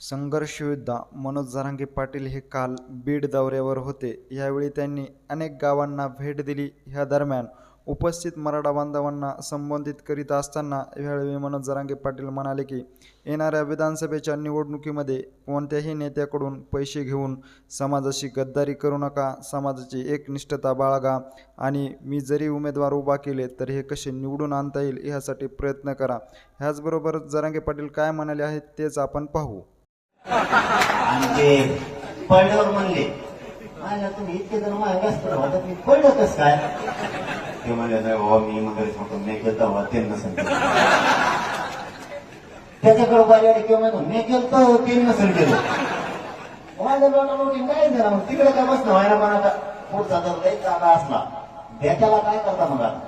संघर्ष योद्धा मनोज जरांगे पाटील हे काल बीड दौऱ्यावर होते. यावेळी त्यांनी अनेक गावांना भेट दिली. ह्या दरम्यान उपस्थित मराठा बांधवांना संबोधित करीत असताना यावेळी मनोज जरांगे पाटील म्हणाले की येणाऱ्या विधानसभेच्या निवडणुकीमध्ये कोणत्याही नेत्याकडून पैसे घेऊन समाजाशी गद्दारी करू नका. समाजाची एकनिष्ठता बाळगा आणि मी जरी उमेदवार उभा केले तर हे कसे निवडून आणता येईल ह्यासाठी प्रयत्न करा. ह्याचबरोबर जरांगे पाटील काय म्हणाले आहेत तेच आपण पाहू. आणि ते पडल्यावर म्हणले माझ्या तुम्ही इतके जण माझ्या व्यस्त वाटत मी पडलं कस काय? ते म्हणले नाही बाबा मी मग म्हणतो मी गेलतो बाबा त्यांना सांगतो त्याच्याकडे बारी किंवा म्हणतो मी गेलतो त्यांना सांगितलं माझ्या लोटा लोटी काय झाला मग तिकडे काय बसणं व्हायला पण आता? पुढचा जर लई चांगला असला. त्याच्याला काय करता मग आता?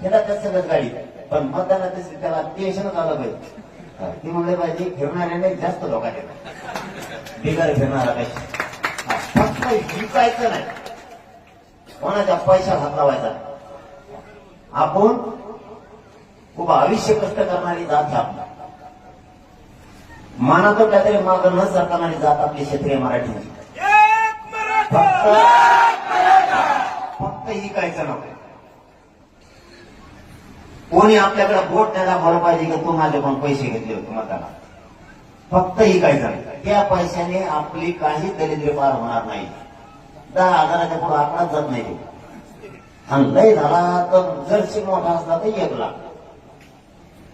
त्याला कसं गाडी. पण मतदानात त्याला टेन्शनच आलं पाहिजे ती म्हणले पाहिजे फिरणाऱ्याने जास्त लोकांना बिगार फिरणारा काही. फक्त विकायचं नाही. कोणाच्या पैशात हात लावायचा आपण खूप आयुष्य कष्ट करणारी जात आपला आपली मनातून काहीतरी माग न सरकारणारी जात आपली क्षेत्रीय मराठी. फक्त फक्त ही कायचं नव्हतं कोणी आपल्याकडे बोट द्यायला बरं पाहिजे की तू पण पैसे घेतले होते मतदाना फक्त ही काय झालं त्या पैशाने आपली काही दरिद्र पार होणार नाही. दहा हजाराच्या पुढे आकडा जात नाही. ते. आणि लय झाला तर जर मोठा असला तर एक लाख.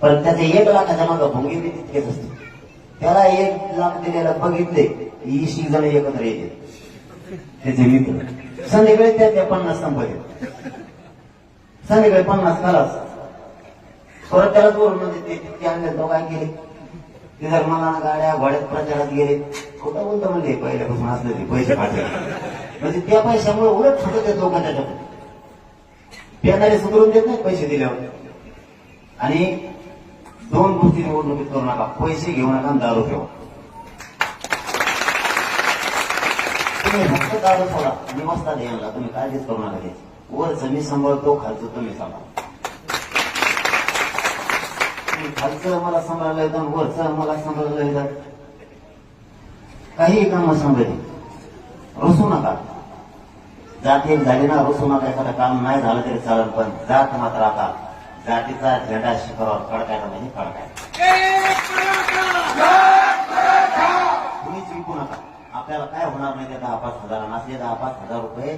पण त्याचे एक लाखाच्या मागे भोंगी तितकेच असते त्याला एक लाख दिलेला बघितले ही जण एकत्र येते. त्याचे मित्र. संध्याकाळी त्या त्या पन्नास संपत संध्याकाळी पन्नास खलास परत त्याला वरून देते. तितके आणले तो काय केले ते जर गाड्या भाड्यात प्रचारात गेले. कुठं बोलतो म्हणजे पहिल्यापासून असले ते पैसे काढले म्हणजे त्या पैशामुळे उलट फुटत येत लोकांच्या त्याच्याकडे पेनारे सुधरून देत नाही पैसे दिल्यावर. आणि दोन गोष्टी निवडणुकीत करू नका. पैसे घेऊ नका आणि दारू ठेवा तुम्ही फक्त दारू सोडा. निवासता द्यायला तुम्ही काळजीच करू नका त्याची. वरचं मी सांभाळतो खालचं तुम्ही सांभाळा. खालचं मला सांभाळलं येतं वरचं मला सांभाळलं येतं. काही काम सांभाळले रुसू नका. जात एक झाली ना रुसू नका. एखादं काम नाही झालं तरी चालेल पण जात मात्र आता. जातीचा झेंडा शिखरावर कडकायला म्हणजे कडकायला तुम्हीच विकू नका. आपल्याला काय होणार नाही ते दहा पाच हजार नसले दहा पाच हजार रुपये